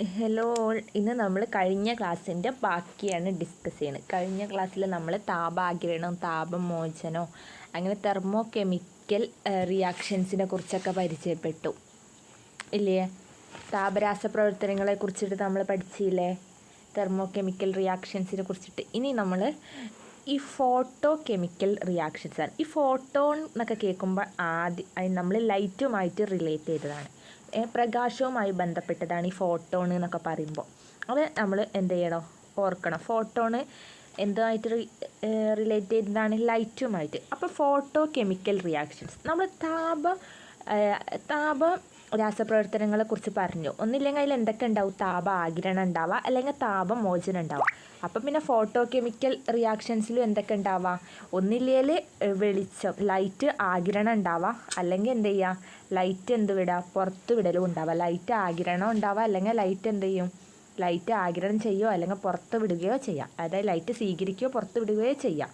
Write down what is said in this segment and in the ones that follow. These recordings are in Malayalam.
ഹലോ ഓൾ ഇന്ന് നമ്മൾ കഴിഞ്ഞ ക്ലാസ്സിന്റെ ബാക്കിയാണ് ഡിസ്കസ് ചെയ്യുന്നത് കഴിഞ്ഞ ക്ലാസ്സിൽ നമ്മൾ താപാകിരണം താപമോചനം അങ്ങനെ തെർമോ കെമിക്കൽ റിയാക്ഷൻസിനെ കുറിച്ചൊക്കെ പരിചയപ്പെട്ടു. ഇല്ലേ? താപരാസ പ്രവർത്തനങ്ങളെ കുറിച്ചിട്ട് നമ്മൾ പഠിച്ചില്ലേ? തെർമോ കെമിക്കൽ റിയാക്ഷൻസിനെ കുറിച്ചിട്ട്. ഇനി നമ്മൾ ഈ ഫോട്ടോ കെമിക്കൽ റിയാക്ഷൻസ് ആണ്. ഈ ഫോട്ടോൺ എന്നൊക്കെ കേൾക്കുമ്പോൾ ആദ്യം നമ്മൾ ലൈറ്റുമായിട്ട് റിലേറ്റ് ചെയ്തതാണ്. പ്രകാശവുമായി ബന്ധപ്പെട്ടതാണ് ഈ ഫോട്ടോൺ എന്നൊക്കെ പറയുമ്പോൾ അത് നമ്മൾ എന്ത് ചെയ്യണം? ഓർക്കണം. ഫോട്ടോണ് എന്തുമായിട്ട് റിലേറ്റ് ചെയ്തതാണ് ലൈറ്റുമായിട്ട് അപ്പോൾ ഫോട്ടോ കെമിക്കൽ റിയാക്ഷൻസ് നമ്മൾ താപം താപ രാസപ്രവർത്തനങ്ങളെ കുറിച്ച് പറഞ്ഞു. ഒന്നില്ലെങ്കിൽ അതിൽ എന്തൊക്കെ ഉണ്ടാവും? താപ ആഗിരണം ഉണ്ടാവുക അല്ലെങ്കിൽ താപമോചനം ഉണ്ടാവുക അപ്പം പിന്നെ ഫോട്ടോ കെമിക്കൽ റിയാക്ഷൻസിലും എന്തൊക്കെ ഉണ്ടാവുക ഒന്നില്ലെങ്കിൽ വെളിച്ചം ലൈറ്റ് ആകിരണം ഉണ്ടാവുക അല്ലെങ്കിൽ എന്ത് ചെയ്യുക ലൈറ്റ് എന്ത് വിടുക പുറത്ത് വിടലും ഉണ്ടാവുക ലൈറ്റ് ആകിരണം ഉണ്ടാവുക അല്ലെങ്കിൽ ലൈറ്റ് എന്ത് ചെയ്യും? ലൈറ്റ് ആഗിരണം ചെയ്യുകയോ അല്ലെങ്കിൽ പുറത്ത് വിടുകയോ ചെയ്യാം. അതായത് ലൈറ്റ് സ്വീകരിക്കുകയോ പുറത്ത് വിടുകയോ ചെയ്യാം.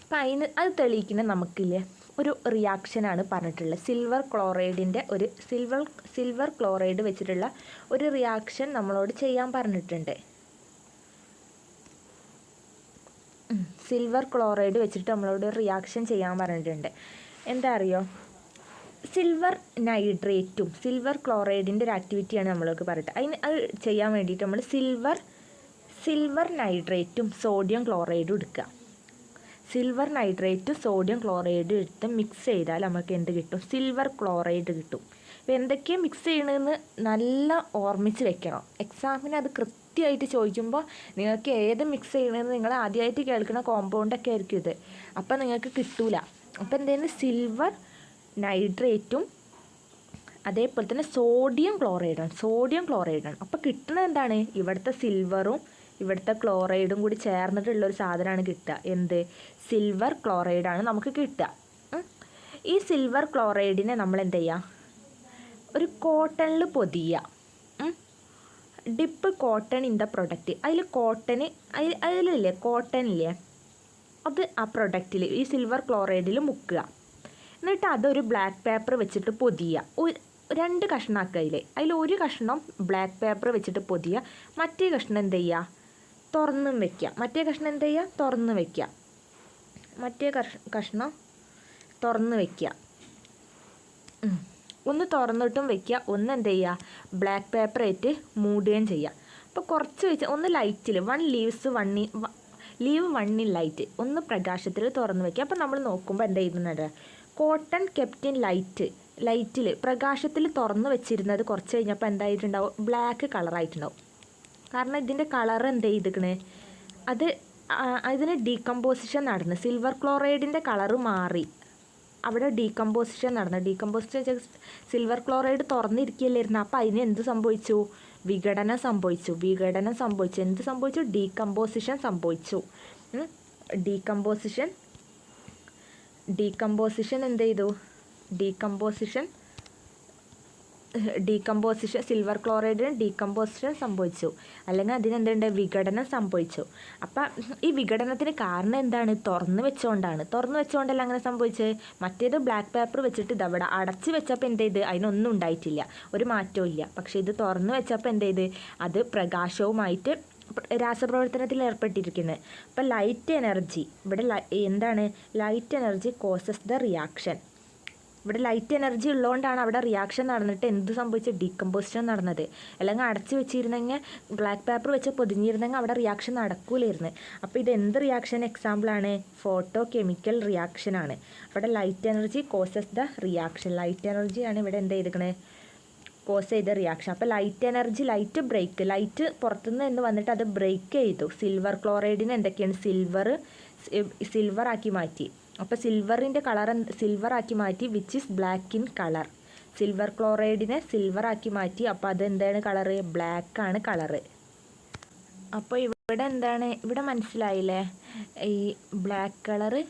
അപ്പം അതിന് അത് തെളിയിക്കുന്ന നമുക്കില്ലേ? ഒരു റിയാക്ഷനാണ് പറഞ്ഞിട്ടുള്ളത്. സിൽവർ ക്ലോറൈഡിന്റെ ഒരു സിൽവർ സിൽവർ ക്ലോറൈഡ് വെച്ചിട്ടുള്ള ഒരു റിയാക്ഷൻ നമ്മളോട് ചെയ്യാൻ പറഞ്ഞിട്ടുണ്ട്. സിൽവർ ക്ലോറൈഡ് വെച്ചിട്ട് നമ്മളോട് റിയാക്ഷൻ ചെയ്യാൻ പറഞ്ഞിട്ടുണ്ട്. എന്താ അറിയോ? സിൽവർ നൈട്രേറ്റും സിൽവർ ക്ലോറൈഡിന്റെ ഒരു ആക്ടിവിറ്റിയാണ് നമ്മളൊക്കെ പറഞ്ഞിട്ട്. അതിന് അത് ചെയ്യാൻ വേണ്ടിയിട്ട് നമ്മൾ സിൽവർ സിൽവർ നൈട്രേറ്റും സോഡിയം ക്ലോറൈഡും എടുക്കുക. സിൽവർ നൈട്രേറ്റ് സോഡിയം ക്ലോറൈഡ് എടുത്ത് മിക്സ് ചെയ്താൽ നമുക്ക് എന്ത് കിട്ടും? സിൽവർ ക്ലോറൈഡ് കിട്ടും. അപ്പോൾ എന്തൊക്കെയാണ് മിക്സ് ചെയ്യണമെന്ന് നല്ല ഓർമ്മിച്ച് വെക്കണം. എക്സാമിന് അത് കൃത്യമായിട്ട് ചോദിക്കുമ്പോൾ നിങ്ങൾക്ക് ഏത് മിക്സ് ചെയ്യണമെന്ന് നിങ്ങൾ ആദ്യമായിട്ട് കേൾക്കുന്ന കോമ്പൗണ്ടൊക്കെ ആയിരിക്കും ഇത്. അപ്പോൾ നിങ്ങൾക്ക് കിട്ടൂല. അപ്പോൾ എന്തെങ്കിലും സിൽവർ നൈട്രേറ്റും അതേപോലെ തന്നെ സോഡിയം ക്ലോറൈഡാണ് സോഡിയം ക്ലോറൈഡാണ് അപ്പോൾ കിട്ടുന്നത് എന്താണ്? ഇവിടുത്തെ സിൽവറും ഇവിടുത്തെ ക്ലോറൈഡും കൂടി ചേർന്നിട്ടുള്ള ഒരു സാധനമാണ് കിട്ടുക. എന്ത്? സിൽവർ ക്ലോറൈഡാണ് നമുക്ക് കിട്ടുക. ഈ സിൽവർ ക്ലോറൈഡിനെ നമ്മൾ എന്ത് ചെയ്യുക ഒരു കോട്ടണിൽ പൊതിയുക dip cotton in the product അതിൽ കോട്ടന് അതിൽ അതിലില്ലേ? കോട്ടൺ ഇല്ലേ? അത് ആ പ്രൊഡക്റ്റിൽ ഈ സിൽവർ ക്ലോറൈഡിൽ മുക്കുക. എന്നിട്ട് അതൊരു ബ്ലാക്ക് പേപ്പർ വെച്ചിട്ട് പൊതിയുക രണ്ട് കഷ്ണമാക്കുക അതിൽ അതിൽ ഒരു കഷ്ണം ബ്ലാക്ക് പേപ്പർ വെച്ചിട്ട് പൊതിയുക മറ്റേ കഷ്ണം എന്ത് ചെയ്യുക തുറന്നും വെക്കാം മറ്റേ കഷ്ണം എന്ത് ചെയ്യുക? തുറന്ന് വയ്ക്കുക മറ്റേ കഷ് കഷ്ണം തുറന്ന് വെക്കുക. ഒന്ന് തുറന്നിട്ടും വെക്കുക. ഒന്ന് എന്ത് ചെയ്യുക? ബ്ലാക്ക് പേപ്പർ ആയിട്ട് മൂടുകയും ചെയ്യുക. അപ്പോൾ കുറച്ച് വെച്ച് ഒന്ന് ലൈറ്റിൽ വൺ ലീവ്സ് വണ്ണി ലീവ് വണ്ണി ലൈറ്റ് ഒന്ന് പ്രകാശത്തിൽ തുറന്ന് വെക്കുക. അപ്പോൾ നമ്മൾ നോക്കുമ്പോൾ എന്താ ചെയ്യുന്നത് കോട്ടൺ കെപ്റ്റിൻ ലൈറ്റ് ലൈറ്റിൽ പ്രകാശത്തിൽ തുറന്ന് വെച്ചിരുന്നത് കുറച്ച് കഴിഞ്ഞപ്പോൾ എന്തായിട്ടുണ്ടാവും? ബ്ലാക്ക് കളറായിട്ടുണ്ടാവും കാരണം ഇതിന്റെ കളർ എന്ത് ചെയ്തിക്കണ്? അത് അതിന് ഡീകമ്പോസിഷൻ നടന്ന് സിൽവർ ക്ലോറൈഡിന്റെ കളറ് മാറി. അവിടെ ഡീകമ്പോസിഷൻ നടന്നു. ഡീകമ്പോസിഷൻ ജസ്റ്റ് സിൽവർ ക്ലോറൈഡ് തുറന്നിരിക്കുകയല്ലായിരുന്നു? അപ്പോൾ അതിന് എന്ത് സംഭവിച്ചു? വിഘടനം സംഭവിച്ചു. വിഘടനം സംഭവിച്ചു. എന്ത് സംഭവിച്ചു? ഡീകമ്പോസിഷൻ സംഭവിച്ചു. ഡീകമ്പോസിഷൻ ഡീകമ്പോസിഷൻ എന്ത് ചെയ്തു? ഡീകമ്പോസിഷൻ ഡീകമ്പോസിഷൻ സിൽവർ ക്ലോറൈഡിന് ഡീകമ്പോസിഷൻ സംഭവിച്ചു. അല്ലെങ്കിൽ അതിനെന്തുണ്ട്? വിഘടനം സംഭവിച്ചു. അപ്പം ഈ വിഘടനത്തിന് കാരണം എന്താണ്? തുറന്ന് വെച്ചുകൊണ്ടാണ് തുറന്ന് വെച്ചുകൊണ്ടല്ല അങ്ങനെ സംഭവിച്ചത് മറ്റേത് ബ്ലാക്ക് പേപ്പർ വെച്ചിട്ട് ഇതവിടെ അടച്ച് വെച്ചപ്പോൾ എന്ത് ചെയ്ത് അതിനൊന്നും ഉണ്ടായിട്ടില്ല. ഒരു മാറ്റവും ഇല്ല. പക്ഷേ ഇത് തുറന്ന് വെച്ചപ്പോൾ എന്ത് ചെയ്ത് അത് പ്രകാശവുമായിട്ട് രാസപ്രവർത്തനത്തിൽ ഏർപ്പെട്ടിരിക്കുന്നത് അപ്പം ലൈറ്റ് എനർജി ഇവിടെ എന്താണ്? Light energy causes the reaction ഇവിടെ ലൈറ്റ് എനർജി ഉള്ളതുകൊണ്ടാണ് അവിടെ റിയാക്ഷൻ നടന്നിട്ട് എന്ത് സംഭവിച്ച ഡീകമ്പോസിഷൻ നടന്നത്. അല്ലെങ്കിൽ അടച്ചു വെച്ചിരുന്നെങ്കിൽ ബ്ലാക്ക് പേപ്പർ വെച്ച് പൊതിഞ്ഞിരുന്നെങ്കിൽ അവിടെ റിയാക്ഷൻ നടക്കൂലായിരുന്നു. അപ്പോൾ ഇത് എന്ത് റിയാക്ഷൻ എക്സാമ്പിളാണ് ഫോട്ടോ കെമിക്കൽ റിയാക്ഷൻ ആണ്. അവിടെ light energy causes the reaction light എനർജിയാണ് ഇവിടെ എന്ത് ചെയ്തിരിക്കണേ? കോസ് ചെയ്ത റിയാക്ഷൻ അപ്പോൾ light energy light break light പുറത്തുനിന്ന് എന്ന് വന്നിട്ട് അത് ബ്രേക്ക് ചെയ്തു. സിൽവർ ക്ലോറൈഡിന് എന്തൊക്കെയാണ്? സിൽവർ സിൽവർ ആക്കി മാറ്റി. അപ്പോൾ സിൽവറിന്റെ കളർ സിൽവറാക്കി മാറ്റി which is black in colour silver ക്ലോറൈഡിനെ സിൽവറാക്കി മാറ്റി അപ്പോൾ അതെന്താണ് കളറ് ബ്ലാക്ക് ആണ് കളറ് അപ്പോൾ ഇവിടെ എന്താണ് ഇവിടെ മനസ്സിലായില്ലേ? ഈ ബ്ലാക്ക് കളറ്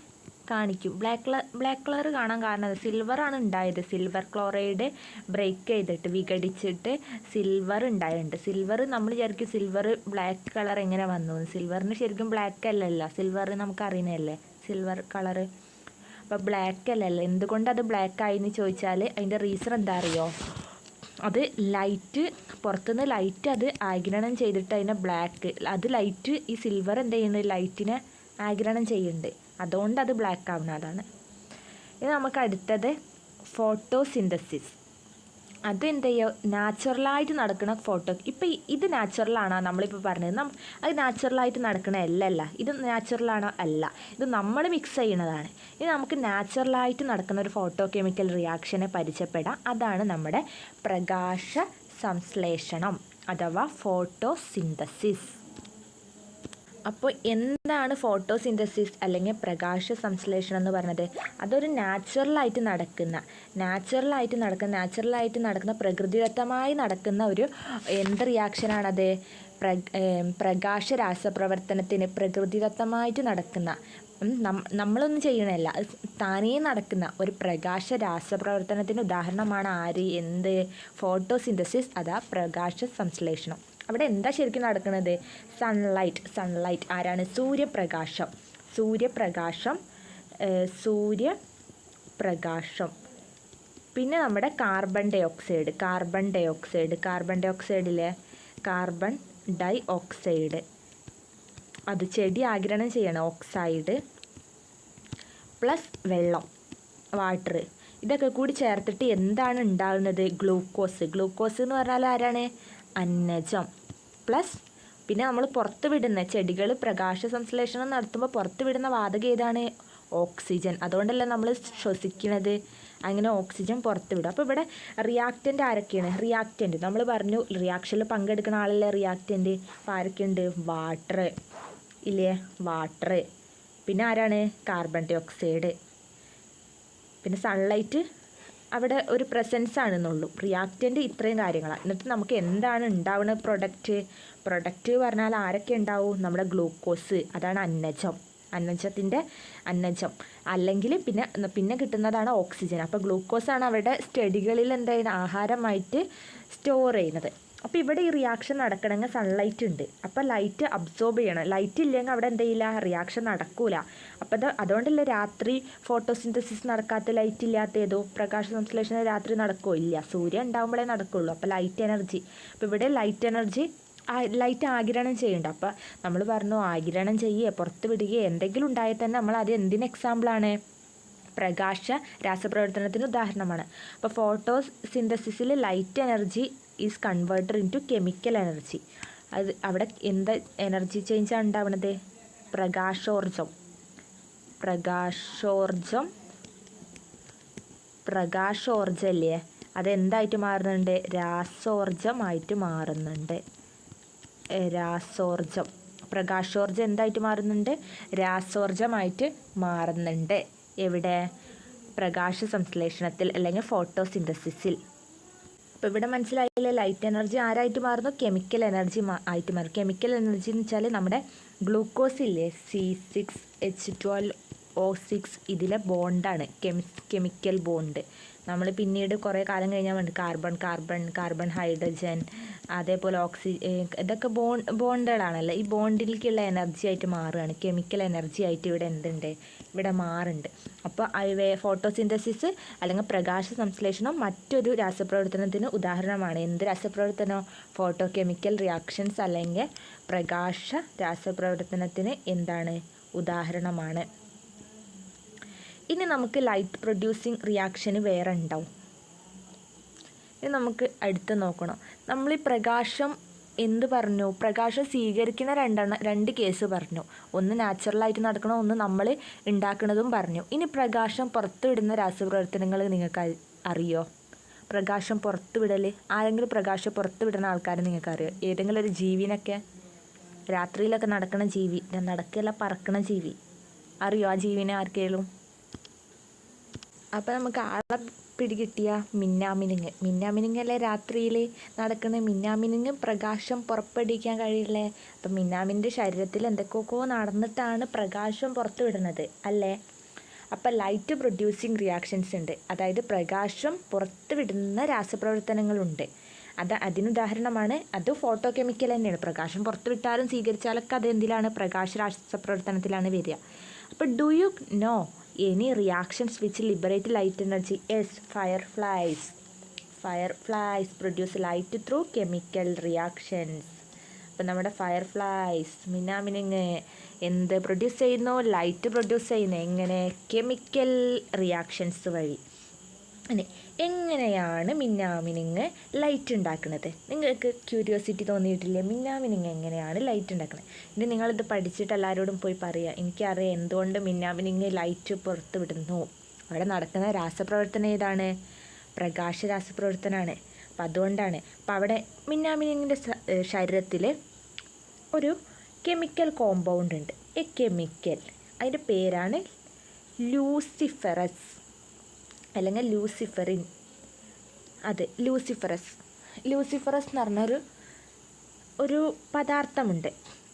കാണിക്കും. ബ്ലാക്ക് കളർ ബ്ലാക്ക് കളർ കാണാൻ കാരണം സിൽവറാണ് ഉണ്ടായത്. സിൽവർ ക്ലോറൈഡ് ബ്രേക്ക് ചെയ്തിട്ട് വിഘടിച്ചിട്ട് സിൽവർ ഉണ്ടായിട്ടുണ്ട്. സിൽവർ നമ്മൾ വിചാരിക്കും സിൽവർ ബ്ലാക്ക് കളർ എങ്ങനെ വന്നു. സിൽവറിന് ശരിക്കും ബ്ലാക്ക് അല്ലല്ലോ. സിൽവർ നമുക്ക് അറിയുന്നതല്ലേ? സിൽവർ കളർ അപ്പോൾ ബ്ലാക്ക് അല്ലല്ലോ എന്തുകൊണ്ട് അത് ബ്ലാക്ക് ആയിന്ന് ചോദിച്ചാൽ അതിന്റെ റീസൺ എന്താ അറിയോ അത് ലൈറ്റ് പുറത്തുനിന്ന് ലൈറ്റ് അത് ആഗിരണം ചെയ്തിട്ട് അതിനെ ബ്ലാക്ക് അത് ലൈറ്റ് ഈ സിൽവർ എന്ത് ചെയ്യുന്നത് ലൈറ്റിനെ ആഗിരണം ചെയ്യുന്നുണ്ട്. അതുകൊണ്ട് അത് ബ്ലാക്ക് ആവുന്നതാണ് ഇനി നമുക്ക് അടുത്തത് ഫോട്ടോസിന്തസിസ് അത് എന്ത് ചെയ്യുക നാച്ചുറലായിട്ട് നടക്കുന്ന ഫോട്ടോ. ഇപ്പം ഇത് നാച്ചുറലാണോ നമ്മളിപ്പോൾ പറഞ്ഞത്? നം അത് നാച്ചുറലായിട്ട് നടക്കണ അല്ലല്ല ഇത് നാച്ചുറലാണോ അല്ല. ഇത് നമ്മൾ മിക്സ് ചെയ്യണതാണ്. ഇനി നമുക്ക് നാച്ചുറലായിട്ട് നടക്കുന്ന ഒരു ഫോട്ടോ കെമിക്കൽ റിയാക്ഷനെ പരിചയപ്പെടാം. അതാണ് നമ്മുടെ പ്രകാശ സംശ്ലേഷണം അഥവാ ഫോട്ടോസിന്തസിസ്. അപ്പോൾ എന്താണ് ഫോട്ടോസിന്തസിസ് അല്ലെങ്കിൽ പ്രകാശ സംശ്ലേഷണം എന്ന് പറഞ്ഞത്? അതൊരു നാച്ചുറലായിട്ട് നടക്കുന്ന നാച്ചുറലായിട്ട് നടക്കുന്ന നാച്ചുറലായിട്ട് നടക്കുന്ന പ്രകൃതിദത്തമായി നടക്കുന്ന ഒരു എന്ത് റിയാക്ഷനാണത് പ്ര പ്രകാശ രാസപ്രവർത്തനത്തിന് പ്രകൃതിദത്തമായിട്ട് നടക്കുന്ന നമ്മളൊന്നും ചെയ്യണമല്ല താനേ നടക്കുന്ന ഒരു പ്രകാശ രാസപ്രവർത്തനത്തിന് ഉദാഹരണമാണ് ആര്? എന്ത്? ഫോട്ടോസിന്തസിസ് അതാ പ്രകാശ സംശ്ലേഷണം. അവിടെ എന്താ ശരിക്കും നടക്കുന്നത് സൺലൈറ്റ് സൺലൈറ്റ് ആരാണ്? സൂര്യപ്രകാശം. സൂര്യപ്രകാശം സൂര്യപ്രകാശം. പിന്നെ നമ്മുടെ carbon dioxide carbon dioxide carbon dye ഓക്സൈഡിലെ കാർബൺ ഡൈ ഓക്സൈഡ് അത് ചെടി ആഗിരണം ചെയ്യണം. ഓക്സൈഡ് പ്ലസ് വെള്ളം വാട്ടർ ഇതൊക്കെ കൂടി ചേർത്തിട്ട് എന്താണ് ഉണ്ടാകുന്നത് ഗ്ലൂക്കോസ് ഗ്ലൂക്കോസ് എന്ന് പറഞ്ഞാൽ ആരാണ്? അന്നജം. പ്ലസ് പിന്നെ നമ്മൾ പുറത്ത് വിടുന്ന ചെടികൾ പ്രകാശ സംശ്ലേഷണം നടത്തുമ്പോൾ പുറത്ത് വിടുന്ന വാതകം ഏതാണ്? ഓക്സിജൻ. അതുകൊണ്ടല്ലേ നമ്മൾ ശ്വസിക്കുന്നത്. അങ്ങനെ ഓക്സിജൻ പുറത്ത് വിടും. അപ്പോൾ ഇവിടെ റിയാക്റ്റന്റ് ആരൊക്കെയാണ്? റിയാക്റ്റന്റ് നമ്മൾ പറഞ്ഞു റിയാക്ഷനിൽ പങ്കെടുക്കുന്ന ആളല്ലേ റിയാക്റ്റന്റ് അപ്പോൾ ആരൊക്കെയുണ്ട്? വാട്ടർ ഇല്ലേ? വാട്ടർ പിന്നെ ആരാണ്? കാർബൺ ഡൈ ഓക്സൈഡ് പിന്നെ സൺലൈറ്റ് അവിടെ ഒരു പ്രസൻസ് ആണെന്നുള്ളൂ. റിയാക്റ്റന്റ് ഇത്രയും കാര്യങ്ങളാണ് എന്നിട്ട് നമുക്ക് എന്താണ് ഉണ്ടാവുന്ന പ്രൊഡക്റ്റ് പ്രൊഡക്റ്റ് പറഞ്ഞാൽ ആരൊക്കെ ഉണ്ടാവും? നമ്മുടെ ഗ്ലൂക്കോസ് അതാണ് അന്നജം. അന്നജത്തിന്റെ അന്നജം. അല്ലെങ്കിൽ പിന്നെ പിന്നെ കിട്ടുന്നതാണ് ഓക്സിജൻ അപ്പോൾ ഗ്ലൂക്കോസാണ് അവിടെ സ്റ്റഡികളിൽ എന്തായാലും ആഹാരമായിട്ട് സ്റ്റോർ ചെയ്യുന്നത്. അപ്പോൾ ഇവിടെ ഈ റിയാക്ഷൻ നടക്കണമെങ്കിൽ സൺലൈറ്റ് ഉണ്ട്. അപ്പോൾ ലൈറ്റ് അബ്സോർബ് ചെയ്യണം. ലൈറ്റ് ഇല്ലെങ്കിൽ അവിടെ എന്ത് ചെയ്യില്ല? റിയാക്ഷൻ നടക്കൂല. അപ്പോൾ അത് അതുകൊണ്ടല്ലേ രാത്രി ഫോട്ടോസിന്തസിസ് നടക്കാത്ത ലൈറ്റ് ഇല്ലാത്ത ഏതോ പ്രകാശ സംശ്ലേഷണം രാത്രി നടക്കുമോ ഇല്ല. സൂര്യൻ ഉണ്ടാകുമ്പോഴേ നടക്കുള്ളൂ. അപ്പോൾ ലൈറ്റ് എനർജി അപ്പോൾ ഇവിടെ ലൈറ്റ് എനർജി ലൈറ്റ് ആഗിരണം ചെയ്യുന്നുണ്ട് അപ്പോൾ നമ്മൾ പറഞ്ഞു ആഗിരണം ചെയ്യുക പുറത്ത് വിടുകയോ എന്തെങ്കിലും ഉണ്ടായാൽ തന്നെ നമ്മൾ അത് എന്തിന് എക്സാമ്പിളാണ് പ്രകാശ രാസപ്രവർത്തനത്തിന് ഉദാഹരണമാണ്. അപ്പോൾ ഫോട്ടോ സിന്തസിസിൽ light energy is converter into chemical energy അത് അവിടെ എന്താ എനർജി ചേഞ്ചാണ് ഉണ്ടാവുന്നത് പ്രകാശോർജം പ്രകാശോർജം. പ്രകാശോർജം. അല്ലേ അതെന്തായിട്ട് മാറുന്നുണ്ട്? രാസോർജമായിട്ട് മാറുന്നുണ്ട്. രാസോർജം. പ്രകാശോർജം എന്തായിട്ട് മാറുന്നുണ്ട്? രാസോർജമായിട്ട് മാറുന്നുണ്ട്. എവിടെ? പ്രകാശ സംശ്ലേഷണത്തിൽ അല്ലെങ്കിൽ ഫോട്ടോസിന്തസിസിൽ അപ്പോൾ ഇവിടെ മനസ്സിലായില്ലേ ലൈറ്റ് എനർജി ആരായിട്ട് മാറുന്നു? കെമിക്കൽ എനർജി ആയിട്ട് മാറും കെമിക്കൽ എനർജി എന്ന് വെച്ചാൽ നമ്മുടെ ഗ്ലൂക്കോസ് ഇല്ലേ? C six H twelve O six ഇതിലെ ബോണ്ടാണ് കെമി കെമിക്കൽ ബോണ്ട് നമ്മൾ പിന്നീട് കുറേ കാലം കഴിഞ്ഞാൽ വേണ്ടി കാർബൺ കാർബൺ കാർബൺ ഹൈഡ്രജൻ അതേപോലെ ഓക്സി ഇതൊക്കെ ബോൺ ബോണ്ടുകളാണല്ലോ ഈ ബോണ്ടിലേക്കുള്ള എനർജി ആയിട്ട് മാറുകയാണ്. കെമിക്കൽ എനർജി ആയിട്ട് ഇവിടെ എന്തുണ്ട്? ഇവിടെ മാറുണ്ട് അപ്പോൾ ഫോട്ടോസിന്തസിസ് അല്ലെങ്കിൽ പ്രകാശ സംശ്ലേഷണം മറ്റൊരു രാസപ്രവർത്തനത്തിന് ഉദാഹരണമാണ്. എന്ത് രാസപ്രവർത്തനം? ഫോട്ടോ കെമിക്കൽ റിയാക്ഷൻസ് അല്ലെങ്കിൽ പ്രകാശ രാസപ്രവർത്തനത്തിന് എന്താണ് ഉദാഹരണമാണ്. ഇനി നമുക്ക് ലൈറ്റ് പ്രൊഡ്യൂസിങ് റിയാക്ഷന് വേറെ ഉണ്ടാവും. ഇനി നമുക്ക് അടുത്ത് നോക്കണം. നമ്മൾ ഈ പ്രകാശം എന്ത് പറഞ്ഞു? പ്രകാശം സ്വീകരിക്കുന്ന രണ്ടെണ്ണം രണ്ട് കേസ് പറഞ്ഞു. ഒന്ന് നാച്ചുറലായിട്ട് നടക്കണം? ഒന്ന് നമ്മൾ ഉണ്ടാക്കുന്നതും പറഞ്ഞു. ഇനി പ്രകാശം പുറത്തുവിടുന്ന രാസപ്രവർത്തനങ്ങൾ നിങ്ങൾക്ക് അറിയോ? പ്രകാശം പുറത്തുവിടൽ ആരെങ്കിലും പ്രകാശം പുറത്തുവിടുന്ന ആൾക്കാർ ആൾക്കാരെ നിങ്ങൾക്ക് അറിയോ? ഏതെങ്കിലും ഒരു ജീവിനൊക്കെ രാത്രിയിലൊക്കെ നടക്കുന്ന ജീവി നടക്കല്ല പറക്കണ ജീവി. അറിയോ ആ ജീവിനെ ആർക്കെങ്കിലും അപ്പോൾ നമുക്ക് ആളെ പിടികിട്ടിയ മിന്നാമിനുങ്ങ്. മിന്നാമിനുങ്ങല്ലേ രാത്രിയിൽ നടക്കുന്ന മിന്നാമിനുങ്ങ് പ്രകാശം പുറപ്പെടുവിക്കാൻ കഴിയില്ലേ? അപ്പം മിന്നാമിന്റെ ശരീരത്തിൽ എന്തൊക്കെയൊക്കെ നടന്നിട്ടാണ് പ്രകാശം പുറത്തു വിടുന്നത് അല്ലേ? അപ്പം ലൈറ്റ് പ്രൊഡ്യൂസിങ് റിയാക്ഷൻസ് ഉണ്ട്. അതായത് പ്രകാശം പുറത്ത് വിടുന്ന രാസപ്രവർത്തനങ്ങളുണ്ട്. അത് അതിനുദാഹരണമാണ്. അത് ഫോട്ടോ കെമിക്കൽ തന്നെയാണ്. പ്രകാശം പുറത്ത് വിട്ടാലും സ്വീകരിച്ചാലൊക്കെ അത് എന്തിലാണ്? പ്രകാശ രാസപ്രവർത്തനത്തിലാണ് വരിക. അപ്പോൾ do you know any reaction which liberate light energy yes fireflies fire flies produce light through chemical reactions അപ്പം നമ്മുടെ ഫയർ ഫ്ലൈസ് മിനാമിനിങ് എന്ത് പ്രൊഡ്യൂസ് ചെയ്യുന്നു? ലൈറ്റ് പ്രൊഡ്യൂസ് ചെയ്യുന്നു. എങ്ങനെ? കെമിക്കൽ റിയാക്ഷൻസ് വഴി. അതെ എങ്ങനെയാണ് മിന്നാമിനുങ്ങ് ലൈറ്റ് ഉണ്ടാക്കുന്നത് നിങ്ങൾക്ക് ക്യൂരിയോസിറ്റി തോന്നിയിട്ടില്ലേ? മിന്നാമിനുങ്ങ് എങ്ങനെയാണ് ലൈറ്റ് ഉണ്ടാക്കുന്നത് ഇനി നിങ്ങളിത് പഠിച്ചിട്ട് എല്ലാവരോടും പോയി പറയുക എനിക്കറിയാം എന്തുകൊണ്ട് മിന്നാമിനുങ്ങ് ലൈറ്റ് പുറത്ത് വിടുന്നു. അവിടെ നടക്കുന്ന രാസപ്രവർത്തനം ഏതാണ്? പ്രകാശ രാസപ്രവർത്തനമാണ്. അപ്പം അതുകൊണ്ടാണ്. അപ്പം അവിടെ മിന്നാമിനിങ്ങിന്റെ ശരീരത്തിൽ ഒരു കെമിക്കൽ കോമ്പൗണ്ട് ഉണ്ട്. ഈ കെമിക്കൽ അതിന്റെ പേരാണ് ലൂസിഫറസ്. അല്ലെങ്കിൽ ലൂസിഫറിൻ. അതെ ലൂസിഫറസ്. ലൂസിഫറസ് എന്ന് പറഞ്ഞൊരു ഒരു പദാർത്ഥമുണ്ട്.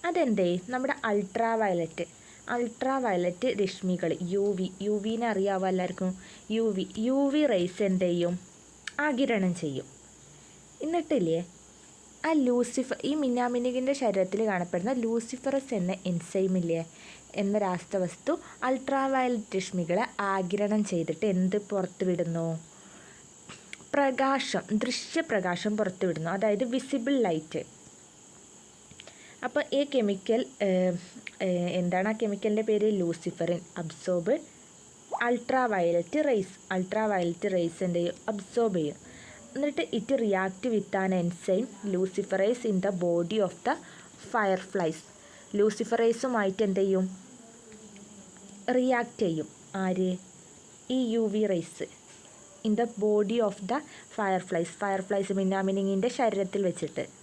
അതെന്തേ? നമ്മുടെ അൾട്രാ വയലറ്റ് അൾട്രാ വയലറ്റ് രശ്മികൾ യു വി. യു വിനെ അറിയാവോ എല്ലാവർക്കും? U V. U V rays എന്ത് ചെയ്യും? ആകിരണം ചെയ്യും. എന്നിട്ടില്ലേ? ആ ലൂസിഫർ ഈ മിന്നാമിനുകിന്റെ ശരീരത്തിൽ കാണപ്പെടുന്ന ലൂസിഫറസ് എന്ന എൻസൈമില്ലേ എന്ന രാസവസ്തു അൾട്രാവയലറ്റ് രശ്മികളെ ആഗിരണം ചെയ്തിട്ട് എന്ത് പുറത്തുവിടുന്നു? പ്രകാശം ദൃശ്യപ്രകാശം പുറത്തുവിടുന്നു. അതായത് വിസിബിൾ ലൈറ്റ് അപ്പോൾ ഈ കെമിക്കൽ എന്താണ് ആ കെമിക്കലിന്റെ പേര്? Luciferin. Absorb ultraviolet rays rays ചെയ്യും അബ്സോർബ് ചെയ്യും. എന്നിട്ട് it react with an enzyme luciferase in the body of the fireflies ലൂസിഫറൈസുമായിട്ട് എന്ത് ചെയ്യും? റിയാക്ട് ചെയ്യും. ആര്? ഈ U V rays in the body of the fireflies fireflies fire flies മിന്നാമിനിങ്ങിന്റെ ശരീരത്തിൽ വെച്ചിട്ട്.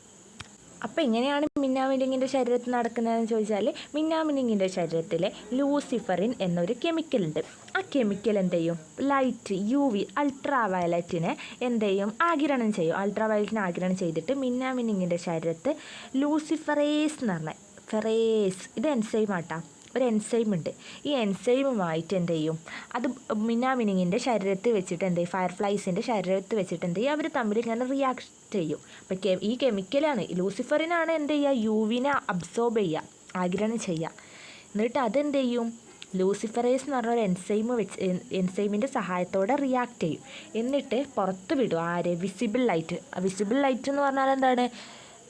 അപ്പോൾ എങ്ങനെയാണ് മിന്നാമിനിങ്ങിന്റെ ശരീരത്തിൽ നടക്കുന്നതെന്ന് ചോദിച്ചാൽ മിന്നാമിനിങ്ങിന്റെ ശരീരത്തിലെ ലൂസിഫറിൻ എന്നൊരു കെമിക്കൽ ഉണ്ട്. ആ കെമിക്കൽ എന്ത് ചെയ്യും? ലൈറ്റ് യു വി അൾട്രാ വയലറ്റിനെ എന്ത് ചെയ്യും? ആകിരണം ചെയ്യും. അൾട്രാ വയലറ്റിനെ ആകിരണം ചെയ്തിട്ട് മിന്നാമിനിങ്ങിന്റെ ശരീരത്ത് ലൂസിഫറേസ് എന്ന് പറഞ്ഞ ഫെറേസ്. ഇത് എൻസൈം ആട്ടാ. ഒരു എൻസൈം ഉണ്ട്. ഈ എൻസൈമുമായിട്ട് എന്ത് ചെയ്യും? അത് മിനാമിനിങ്ങിന്റെ ശരീരത്തിൽ വെച്ചിട്ട് എന്ത് ചെയ്യും? ഫയർഫ്ലൈസിന്റെ ശരീരത്ത് ശരീരത്തിൽ വെച്ചിട്ട് എന്ത് ചെയ്യും? അവർ തമ്മിൽ ഇങ്ങനെ റിയാക്ട് ചെയ്യും. അപ്പം ഈ കെമിക്കലാണ് ലൂസിഫറിനാണ് എന്ത് ചെയ്യുക? യുവിനെ അബ്സോർബ് ചെയ്യുക. ആഗിരണം ചെയ്യുക. എന്നിട്ട് അതെന്ത് ചെയ്യും? ലൂസിഫറേസ് എന്ന് പറഞ്ഞ ഒരു എൻസൈം വെച്ച് എൻസൈമിന്റെ സഹായത്തോടെ റിയാക്ട് ചെയ്യും. എന്നിട്ട് പുറത്ത് വിടും. ആരെ? വിസിബിൾ ലൈറ്റ് വിസിബിൾ ലൈറ്റ് എന്ന് പറഞ്ഞാൽ എന്താണ്?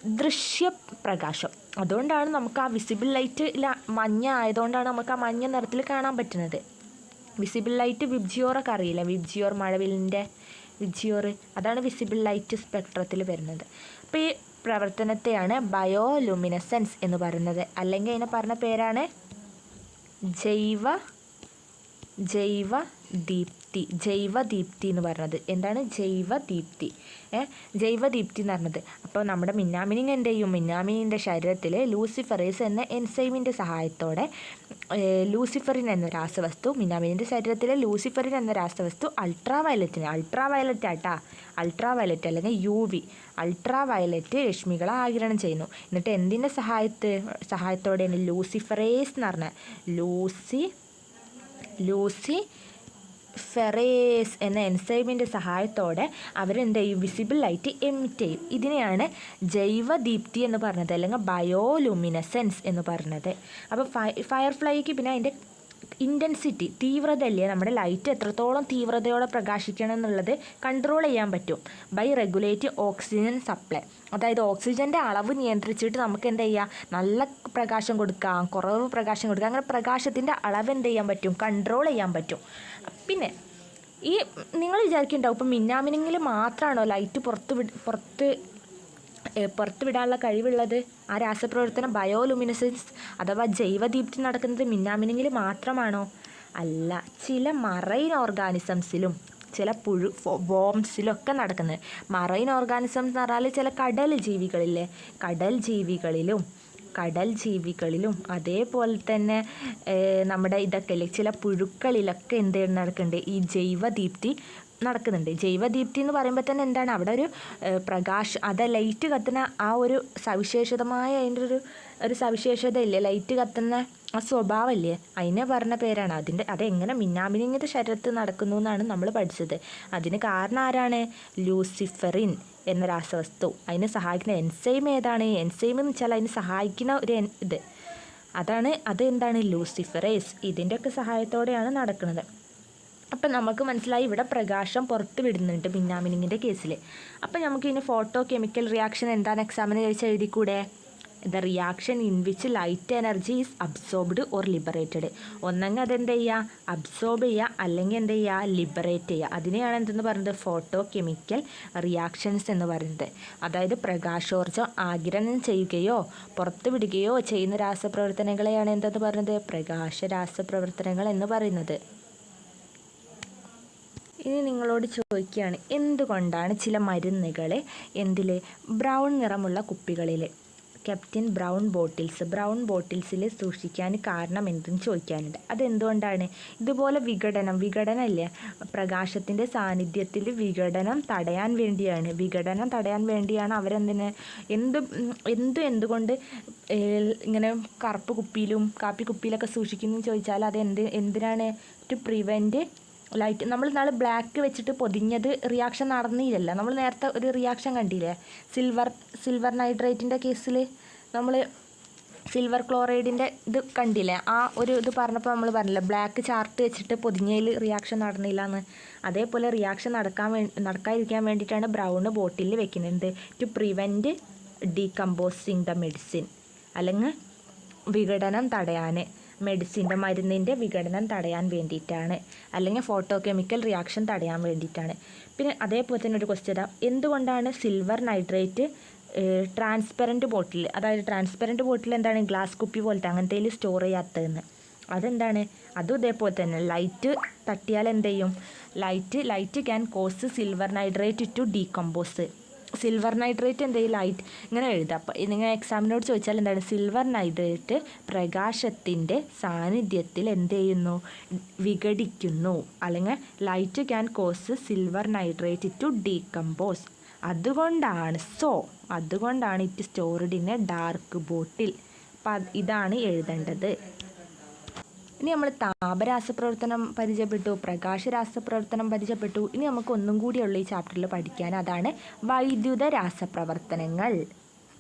ദൃശ്യപ്രകാശം. അതുകൊണ്ടാണ് നമുക്ക് ആ വിസിബിൾ ലൈറ്റ് മഞ്ഞ ആയതുകൊണ്ടാണ് നമുക്ക് ആ മഞ്ഞ നിറത്തിൽ കാണാൻ പറ്റുന്നത്. വിസിബിൾ ലൈറ്റ് വിബ്ജിയോറൊക്കെ അറിയില്ല? വിബ്ജിയോർ മഴവിലിന്റെ വിബ്ജിയോർ അതാണ് വിസിബിൾ ലൈറ്റ് സ്പെക്ട്രത്തിൽ വരുന്നത്. അപ്പോൾ ഈ പ്രവർത്തനത്തെയാണ് ബയോലുമിനസെൻസ് എന്ന് പറയുന്നത്. അല്ലെങ്കിൽ അതിനെ പറഞ്ഞ പേരാണ് ജൈവ ജൈവ ദീപ്തി ജൈവ ദീപ്തി എന്ന് പറയുന്നത് എന്താണ് ജൈവ ദീപ്തി ഏ ജൈവ ദീപ്തി എന്ന് പറഞ്ഞത്. അപ്പോൾ നമ്മുടെ മിന്നാമിനിങ് എന്ത് ചെയ്യും മിന്നാമിനിന്റെ ശരീരത്തിൽ ലൂസിഫറേസ് എന്ന എൻസൈമിന്റെ സഹായത്തോടെ ലൂസിഫറിൻ എന്ന രാസവസ്തു മിന്നാമിനിന്റെ ശരീരത്തിലെ ലൂസിഫറിൻ എന്ന രാസവസ്തു അൾട്രാ വയലറ്റിന് അൾട്രാ വയലറ്റ് ആട്ടാ അൾട്രാ വയലറ്റ് അല്ലെങ്കിൽ യു വി അൾട്രാ വയലറ്റ് രശ്മികളെ ആകിരണം ചെയ്യുന്നു. എന്നിട്ട് എന്തിന്റെ സഹായത്ത് സഹായത്തോടെയാണ് ലൂസിഫറേസ് എന്ന് പറഞ്ഞ ലൂസി ലൂസി ഫെറേസ് എന്ന എൻസൈമിന്റെ സഹായത്തോടെ അവരെന്ത് ചെയ്യും? വിസിബിൾ ലൈറ്റ് എമിറ്റ് ചെയ്യും. ഇതിനെയാണ് ജൈവദീപ്തി എന്ന് പറഞ്ഞത് അല്ലെങ്കിൽ ബയോലുമിനസെൻസ് എന്ന് പറഞ്ഞത്. അപ്പോൾ ഫയർഫ്ലൈക്ക് ഫയർ ഫ്ലൈക്ക് പിന്നെ അതിന്റെ ഇന്റൻസിറ്റി തീവ്രത അല്ലേ നമ്മുടെ ലൈറ്റ് എത്രത്തോളം തീവ്രതയോടെ പ്രകാശിക്കണം എന്നുള്ളത് കൺട്രോൾ ചെയ്യാൻ പറ്റും. ബൈ റെഗുലേറ്റ് ഓക്സിജൻ സപ്ലൈ അതായത് ഓക്സിജന്റെ അളവ് നിയന്ത്രിച്ചിട്ട് നമുക്ക് എന്ത് ചെയ്യാം? നല്ല പ്രകാശം കൊടുക്കാം കുറവ് പ്രകാശം കൊടുക്കാം. അങ്ങനെ പ്രകാശത്തിന്റെ അളവ് എന്ത് ചെയ്യാൻ പറ്റും? കൺട്രോൾ ചെയ്യാൻ പറ്റും. പിന്നെ ഈ നിങ്ങൾ വിചാരിക്കുന്നുണ്ടാവും ഇപ്പം മിന്നാമിനിങ്ങിൽ മാത്രമാണോ ലൈറ്റ് പുറത്ത് പുറത്ത് പുറത്ത് വിടാനുള്ള കഴിവുള്ളത് ആ രാസപ്രവർത്തനം ബയോലുമിനസൻസ് അഥവാ ജൈവദീപ്തി നടക്കുന്നത് മിന്നാമിനിങ്ങിൽ മാത്രമാണോ? അല്ല ചില മറൈൻ ഓർഗാനിസംസിലും ചില പുഴു ബോംസിലൊക്കെ നടക്കുന്നത്. മറൈൻ ഓർഗാനിസംസ് എന്ന് പറഞ്ഞാൽ ചില കടൽ ജീവികളില്ലേ? കടൽ ജീവികളിലും കടൽ ജീവികളിലും അതേപോലെ തന്നെ നമ്മുടെ ഇതൊക്കെ ഇല്ലേ? ചില പുഴുക്കളിലൊക്കെ എന്ത് നടക്കുന്നുണ്ട് ഈ ജൈവദീപ്തി നടക്കുന്നുണ്ട്. ജൈവദീപ്തി എന്ന് പറയുമ്പോൾ തന്നെ എന്താണ്? അവിടെ ഒരു പ്രകാശം അത് ലൈറ്റ് കത്തുന്ന ആ ഒരു സവിശേഷതമായ അതിന്റെ ഒരു ഒരു സവിശേഷത ഇല്ലേ ലൈറ്റ് കത്തുന്ന ആ സ്വഭാവമില്ലേ? അതിനെ പറഞ്ഞ പേരാണ്. അതിന്റെ അതെങ്ങനെ മിന്നാമിനിങ്ങിന്റെ ശരീരത്ത് നടക്കുന്നു എന്നാണ് നമ്മൾ പഠിച്ചത്. അതിന് കാരണം ആരാണ്? ലൂസിഫറിൻ എന്ന രാസവസ്തു. അതിനെ സഹായിക്കുന്ന എൻസൈം ഏതാണ്? എൻസൈം എന്ന് വെച്ചാൽ അതിന് സഹായിക്കുന്ന ഒരു ഇത്. അതാണ് അത് എന്താണ്? ലൂസിഫറേസ്. ഇതിന്റെയൊക്കെ സഹായത്തോടെയാണ് നടക്കുന്നത്. അപ്പം നമുക്ക് മനസ്സിലായി ഇവിടെ പ്രകാശം പുറത്ത് വിടുന്നുണ്ട് മിന്നാമിനിങ്ങിന്റെ കേസിൽ അപ്പം നമുക്ക് ഇനി ഫോട്ടോ കെമിക്കൽ റിയാക്ഷൻ എന്താണ് എക്സാമിന് ചോദിച്ചാൽ എഴുതിക്കൂടെ? The reaction in which light energy is absorbed or liberated ഒന്നെങ്കിൽ അതെന്ത് ചെയ്യുക അബ്സോർബ് ചെയ്യുക അല്ലെങ്കിൽ എന്ത് ചെയ്യുക ലിബറേറ്റ് ചെയ്യുക അതിനെയാണ് എന്തെന്ന് പറയുന്നത്? ഫോട്ടോ കെമിക്കൽ റിയാക്ഷൻസ് എന്ന് പറയുന്നത്. അതായത് പ്രകാശോർജം ആഗിരണം ചെയ്യുകയോ പുറത്ത് വിടുകയോ ചെയ്യുന്ന രാസപ്രവർത്തനങ്ങളെയാണ് എന്തെന്ന് പറയുന്നത്? പ്രകാശ രാസപ്രവർത്തനങ്ങൾ എന്ന് പറയുന്നത്. ഇനി നിങ്ങളോട് ചോദിക്കുകയാണ് എന്തുകൊണ്ടാണ് ചില മരുന്നുകളെ എന്തിലെ ബ്രൗൺ നിറമുള്ള കുപ്പികളിൽ kept in brown bottles brown ബോട്ടിൽസിൽ സൂക്ഷിക്കാൻ കാരണം എന്തെന്ന് ചോദിക്കാനുണ്ട്. അതെന്തുകൊണ്ടാണ്? ഇതുപോലെ വിഘടനം വിഘടനം ഇല്ലേ പ്രകാശത്തിന്റെ സാന്നിധ്യത്തിൽ വിഘടനം തടയാൻ വേണ്ടിയാണ്. വിഘടനം തടയാൻ വേണ്ടിയാണ് അവരെന്തിന്? എന്ത് എന്തു എന്ത് എന്തുകൊണ്ട് ഇങ്ങനെ കറുപ്പ് കുപ്പിയിലും കാപ്പി കുപ്പിയിലൊക്കെ സൂക്ഷിക്കുന്നു ചോദിച്ചാൽ അത് എന്ത് എന്തിനാണ്? ടു പ്രിവെന്റ് ലൈറ്റ് നമ്മൾ നാളെ ബ്ലാക്ക് വെച്ചിട്ട് പൊതിഞ്ഞത് റിയാക്ഷൻ നടന്നില്ലല്ലോ. നമ്മൾ നേരത്തെ ഒരു റിയാക്ഷൻ കണ്ടില്ലേ? സിൽവർ സിൽവർ നൈട്രേറ്റിന്റെ കേസിൽ നമ്മൾ സിൽവർ ക്ലോറൈഡിന്റെ ഇത് കണ്ടില്ലേ? ആ ഒരു ഇത് പറഞ്ഞപ്പോൾ നമ്മൾ പറഞ്ഞില്ല ബ്ലാക്ക് ചാർട്ട് വെച്ചിട്ട് പൊതിഞ്ഞതിൽ റിയാക്ഷൻ നടന്നില്ല എന്ന് അതേപോലെ റിയാക്ഷൻ നടക്കാൻ വേ നടക്കാതിരിക്കാൻ വേണ്ടിയിട്ടാണ് ബ്രൗൺ ബോട്ടിലിൽ വെക്കുന്നത്. To prevent decomposing the medicine അല്ലെങ്കിൽ വിഘടനം തടയാൻ. മെഡിസിന്റെ മരുന്നിന്റെ വിഘടനം തടയാൻ വേണ്ടിയിട്ടാണ്. അല്ലെങ്കിൽ ഫോട്ടോ കെമിക്കൽ റിയാക്ഷൻ തടയാൻ വേണ്ടിയിട്ടാണ്. പിന്നെ അതേപോലെ തന്നെ ഒരു ക്വസ്റ്റ്യൻ എന്തുകൊണ്ടാണ് സിൽവർ നൈട്രേറ്റ് ട്രാൻസ്പെറന്റ് ബോട്ടിൽ അതായത് ട്രാൻസ്പെറന്റ് ബോട്ടിൽ എന്താണ് ഗ്ലാസ് കുപ്പി പോലത്തെ അങ്ങനത്തേൽ സ്റ്റോർ ചെയ്യാത്തതെന്ന്. അതെന്താണ്? അതും ഇതേപോലെ തന്നെ. ലൈറ്റ് തട്ടിയാൽ എന്ത് ചെയ്യും? Light light can cause silver nitrate to decompose silver nitrate എന്തേ ലൈറ്റ് ഇങ്ങനെ എഴുതാം. അപ്പോൾ നിങ്ങൾ എക്സാമിനോട് ചോദിച്ചാൽ എന്താണ്? സിൽവർ നൈട്രേറ്റ് പ്രകാശത്തിന്റെ സാന്നിധ്യത്തിൽ എന്ത് ചെയ്യുന്നു? വിഘടിക്കുന്നു. അല്ലെങ്കിൽ light can cause silver nitrate to decompose അതുകൊണ്ടാണ് സോ അതുകൊണ്ടാണ് it stored in a dark bottle അപ്പം ഇതാണ് എഴുതേണ്ടത്. ഇനി നമ്മൾ താപരാസപ്രവർത്തനം പരിചയപ്പെട്ടു പ്രകാശ രാസപ്രവർത്തനം പരിചയപ്പെട്ടു. ഇനി നമുക്ക് ഒന്നും കൂടിയുള്ള ഈ ചാപ്റ്ററിൽ പഠിക്കാൻ അതാണ് വൈദ്യുത രാസപ്രവർത്തനങ്ങൾ.